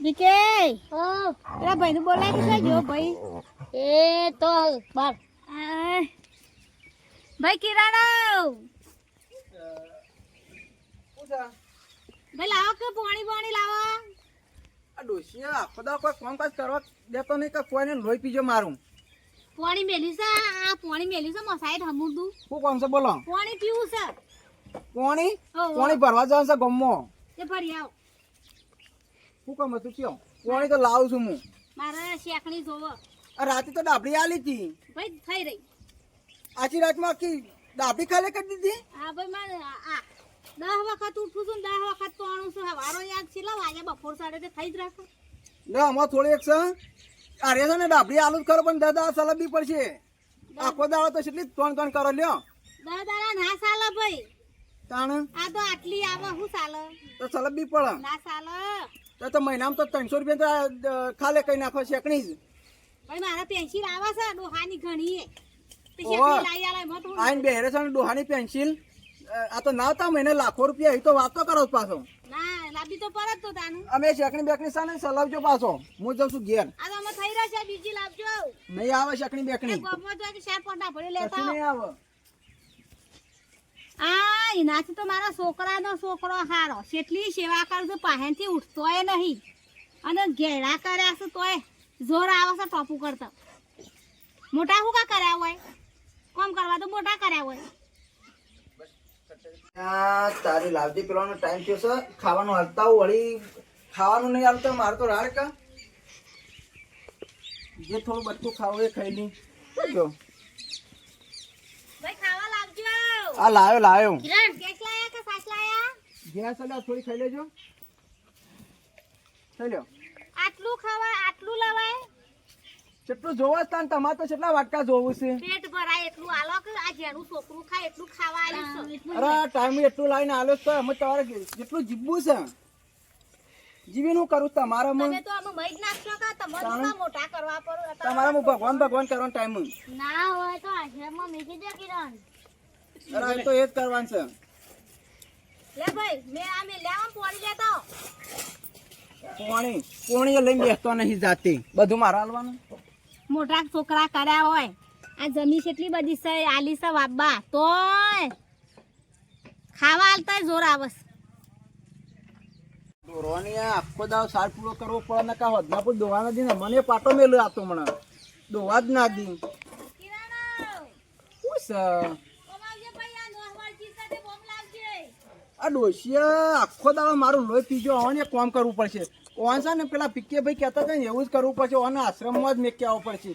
વિકે? ઓ પેલા ભાઈનું બોલાય કે છે જો ભાઈ. એ તો બાર. ભાઈ કિરાણો. ભાઈ લાવો કે પાણી પાણી લાવો? આ ડોશીએ આખો દા કોઈ કામકાજ કરવા દેતો નહીં કે કોઈને લોહી પીજો મારું. પાણી મેલી છે આ પાણી મેલી છે મસાઈ ઠમુડું શું કોમ છે બોલો. પાણી પીવું છે. પાણી? પાણી ભરવા જવાનું છે ગમમાં એ ભરી આવ. શું કામ હતું કયો પોણી તો લાવું છું હું. મારે શેકણી જોવો. રાતે તો ડાબડી આલી હતી. ભાઈ થઈ રહી. આખી રાતમાં આખી ડાબડી ખાલી કરી દીધી? હા ભાઈ મારે આ દસ વખત ઉઠું છું ને દસ વખત તોણું છું. વારો યાદ છે લાવ આજે બપોર સાડે તે થઈ જ રાખો. લે આમાં થોડી એક છે અરે છે ને ડાબડી આલુ જ ખરો પણ દાદા સલબી પડશે. આખો દાડો તો કેટલી ત્રણ ત્રણ કરો લ્યો. દસ દાડા ના ચાલે ભાઈ. તાણ? આ તો આટલી આવે શું સાલ? તો સલબી પડે. ના ચાલે તો તો મહિનામાં તો ત્રણસો રૂપિયા તો ખાલે કઈ નાખો શેકણી જ. ભાઈ મારા પેન્સિલ આવે છે ડોહાની ઘણી તે આઈને બેરે છે ડોહાની પેન્સિલ. આ તો ના મહિને લાખો રૂપિયા એ તો વાતો કરો પાછો. ના લાંબી તો પરત તો તાનું. અમે શેકણી બેકણી સાને સલાવજો પાછો. હું જઉં છું ઘેર. આ તો અમે થઈ રહ્યા છે બીજી લાવજો. નહીં આવે શેકણી બેકણી. ગમો તો કે શેર પોટા ભરી લેતા નહીં આવે. આ, એનાથી તો મારા છોકરાનો છોકરો હારો. કેટલી સેવા કરું છું પાહેનથી ઉઠતોય નહીં. અને ઘેડા કર્યા છે તોય જોર આવે છે ટોપુ કરતા. મોટા હું કા કર્યા હોય? કોમ કરવા તો મોટા કર્યા હોય. તારી લાવતી પેલાનો ટાઈમ થયો છે. ખાવાનું હાલતા વળી ખાવાનું નહીં હાલતા, મારે તો રાડ કા. જે થોડું બધું ખાવું એ ખાઈ નહીં જો ભાઈ ખાવા લાવજો આ લાયો લાયો. કિરણ કેસ લાયા કે સાસ લાયા? ગેસ એટલે થોડી ખાઈ લેજો. ખાઈ લ્યો. આટલું ખાવા આટલું લવાય? જેટલું જોવો તાન તમારે તો કેટલા વાટકા જોવું છે. પેટ ભરાય એટલું આલો કે આ જેનું છોકરું ખાય એટલું ખાવા આવ્યું છે. અરે ટાઈમ એટલું લાવીને આલો તો અમે તમારે જેટલું જીવવું છે જીવીનું કરું તમારે તમે મને તો અમે મઈ જ નાખશો કે તમારે? મોટા કરવા પર તમારા ભગવાન ભગવાન કરવાનો ટાઈમ. ના હોય તો આશ્રમમાં મૂકી દે કિરણ. અરે તો એ જ કરવાનું છે. લે ભાઈ મેં આ લેવા પોણી લેતો. પોણી પોણી લઈને બેસતો નહીં જાતી. બધું મારે હાલવાનું? મોટા છોકરા કર્યા હોય. આ જમી કેટલી બધી છે આલી છે બાબા. તોય ખાવા હાલતા જોર આવે. દોરવાની આખો દાવ સાર પૂરો કરવો પડે ને કા hodના પર દોવા નથી ને મને પાટો મેલો આતો મને દોવા જ ના દી. છે? આ ડોશિયા આખો દાડો મારું લોહી પીજો હોને કોમ કરવું પડશે. ઓન છે ને પેલા પીકે ભાઈ કહેતા હતા ને, એવું જ કરવું પડશે. ઓને આશ્રમમાં જ મેં આવવું પડશે.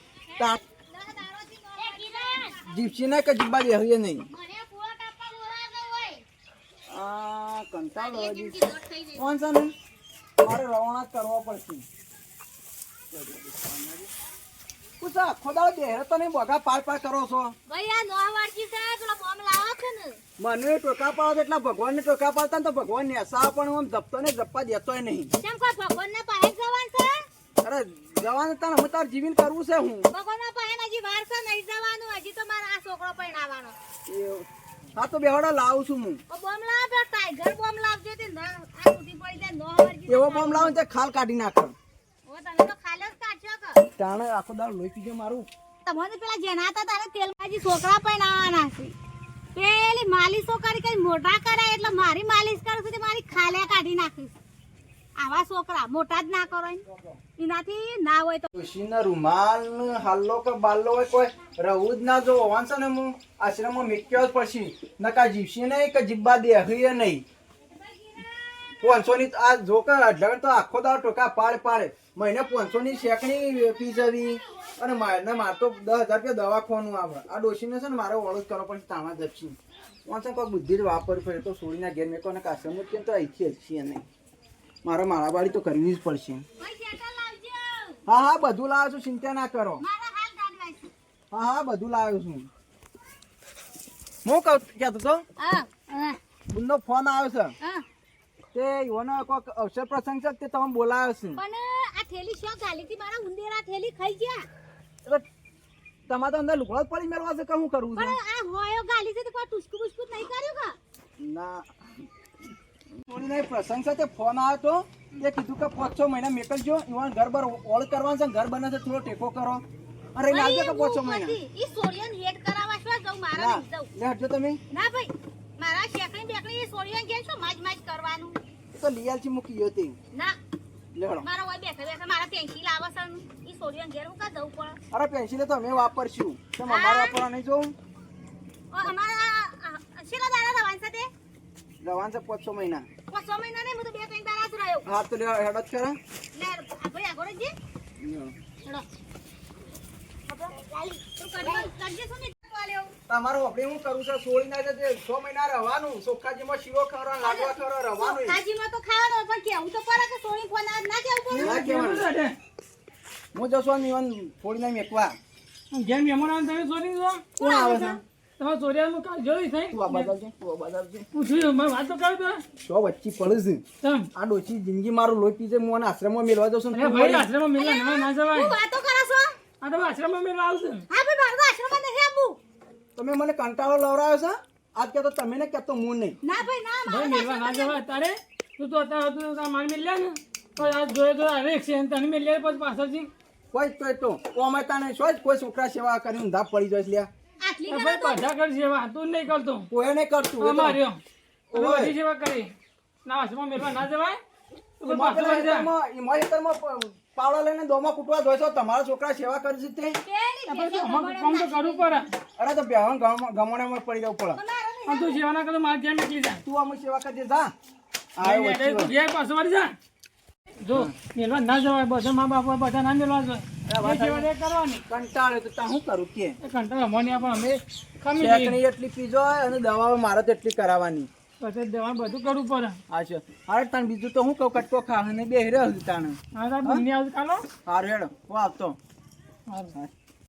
જીપસી ને કે જીબ્બા બેહીએ નહીં. આ કંટાળો કોણ છે ને? મારે રવાના જ કરવો પડશે. શું છે આખો દાડો બેહરે તો નહીં બગા પાર પાર કરો છો. ભાઈ આ નો વાળકી છે પેલો બોમ લાવો છે ને. મને ટોકા પાડો એટલા ભગવાનને ટોકા પાડતા ને તો ભગવાન ને નેસા પણ હું જપતો ને જપવા દેતોય નહીં. કેમ કોઈ ભગવાનના પાસે જવાનું છે? અરે જવાનું તને હું તાર જીવન કરવું છે હું. ભગવાનના પાસે હજી વાર છે નહીં જવાનું હજી તો મારા આ છોકરો પરણાવવાનો. એવું. હા તો બેવડો લાવું છું હું. બોમ લાવ ટાઈગર બોમ લાવજો તે ના આ સુધી પડી જાય નો વાળકી એવો બોમ લાવ તે ખાલ કાઢી નાખો. ઓ તમે તો તાણે આખો દાળ લોહી પીજો મારું. તમને પેલા જેના હતા તારે તેલબાજી છોકરા પણ આવવાના છે. પેલી માલિશો કરી કઈ મોટા કરાય એટલે મારી માલિશ કરું છું મારી ખાલે કાઢી નાખીશ આવા છોકરા મોટા જ ના કરો એનાથી ના હોય તો તુલસીના રૂમાલ હાલ્લો કે બાલ્લો હોય કોઈ રહું જ ના જો હોવાન છે ને હું આશ્રમમાં મેક્યો જ પછી. નકા જીવશી નહીં કે જીબ્બા દેહીએ નહીં. પાંચસો ની આ જોકર અઢળ અઢળક તો આખો દાળ ટોકા પાડે પાડે. મહિને પાંચસો ની શેકણી ફી જવી અને મારે મારે તો દસ હજાર રૂપિયા દવાખાનું આવે. આ ડોશીને છે ને મારે ઓળો જ કરો પડશે તાણા જપશી વાંચો કોઈ બુદ્ધિ વાપર પડે તો છોડીના ઘેર મેં કોને જ કેમ તો અહીંથી છીએ નહીં મારે મારાવાળી તો કરવી જ પડશે. હા હા બધું લાવ્યો છું ચિંતા ના કરો. હા હા બધું લાવ્યો છું. હું કહું કહેતો તો? બુનનો ફોન આવ્યો છે. તે યુવાનો કોઈક અવસર પ્રસંગ છે તે તમે બોલાવ્યો છે. થેલી શો ગાલી થી મારા ઉંદેરા થેલી ખાઈ ગયા? તમારે તો અંદર લુગડો પડી મેળવા છે કે શું કરવું પણ આ હોયો ગાલી છે તો કોઈ ટુસકું બુસકું નહીં કર્યું કા? ના. થોડી નહીં પ્રસંગ તે ફોન આવ્યો તો એ કીધું કે પાંચ છ મહિના મેકલજો ઈવન ઘર બર ઓળ કરવાનું છે ઘર બને છે થોડો ટેકો કરો. અરે લાવજો કે પાંચ છ મહિના. ઈ સોરિયન હેડ કરાવવા છો જવું? મારા ના નહીં જાવ. લે હટજો તમે. ના ભાઈ મારા શેકણી બેકણી એ સોરિયન ઘેર છો માજ માજ કરવાનું. તો લીયાલથી મૂકી ગયો તે ના. મારા ઓય બેઠા બેઠા મારા પેન્સિલ આવે છે ઈ સોડિયન ઘેર હું કા જવું પણ. અરે પેન્સિલ તો અમે વાપરશું. તમે અમારે વાપરવા નહીં જોઉં ઓ અમારા શેલા દાડા રવાન છે તે? રવાન છે પાંચ છ મહિના. પાંચ છ મહિના નહીં હું તો બે ત્રણ દાડા જ રહ્યો. હા તો હેડ જ ખરા લે આગળ જ હેડો. તું કરજે- તો આલ્યો. તમારે આપણે હું કરું છું? સોળી ના છે છ મહિના રહેવાનું સોખાજીમાં શીરો ખવડાવવાનો, લાગવા ખરો રહેવાનું કાજીમાં તો ખાવાનું પણ કેવું તો પડે કે સોળી ફોન ના કેવું પડે. હું જશો નિવન ફોડી ના મેકવા જેમ મહેમાન આવે તમે સોરી દો કોણ આવે છે? તમે ચોરિયાનું કાલ જોઈ થઈ તું આ છે તું આ છે. પૂછ્યું મેં વાત તો કરી દો શો વચ્ચે પડે છે. આ ડોચી જિંદગી મારું લોહી પીજે હું આને આશ્રમમાં મેળવા દઉં છું ને ભાઈ વળી- આશ્રમમાં મેળવા ના જવાય. હું વાતો કરો છો? આ તો આશ્રમમાં મેળવા આવશે. હા ભાઈ મારું તો આવવું તમે મને કંટાળો લવરાયો છે? આજ કહેતો તમે ને કહેતો હું નહીં. ના ભાઈ ના ભાઈ મિલવા ના જવાય તારે? તું તો અત્યારે હતું તાર માર મિલ્યા ને. તો આજ જોયે તો અરે છે તને મિલ્યા પછી પાછળથી. કોઈ તોય તો ઓમાં તાને શું જ કોઈ છોકરા સેવા કરીને ધાપ પડી જાય લ્યા. આટલી તો ભાઈ બધા કર સેવા. તું નહીં કરતો. કોઈ નહીં કરતું એ માર્યો. અમાર્યો ઓય. સેવા કરી. ના મિલવા ના જવાય? તું કોઈ પાછળ પેલા પાવડા લઈને દોમાં કૂટવા જોઈશો તમારા છોકરા સેવા કરે છે તે? આ ભાઈ તો અમારે કામ તો કરવું પડે. અરે તો બેહણ ગમણામાં પડી જવું પડે. પણ તું સેવા ના કરો મારે ત્યાં નીકળી જા. તું અમુક સેવા કરજે જા. આવ્યો ઘેર પાછો જા. જો મેલવા ના જવાય બધા મા બાપ બધા ના મેલવા જોઈએ જે સેવા એ કરવાની. કંટાળે તો તા શું કરું કે? એ કંટાળો અમને પણ અમે એટલી પીજો અને દવાઓ મારે તો એટલી કરાવવાની. પછી દેવાનું બધું કરવું પડે. હા છે અરે તને બીજું તો હું કહું કટકો ખાવ ને બે રહ્યો તાણે. હા? તો દુનિયા કાલો? હારું હેડો હું આવતો. હા.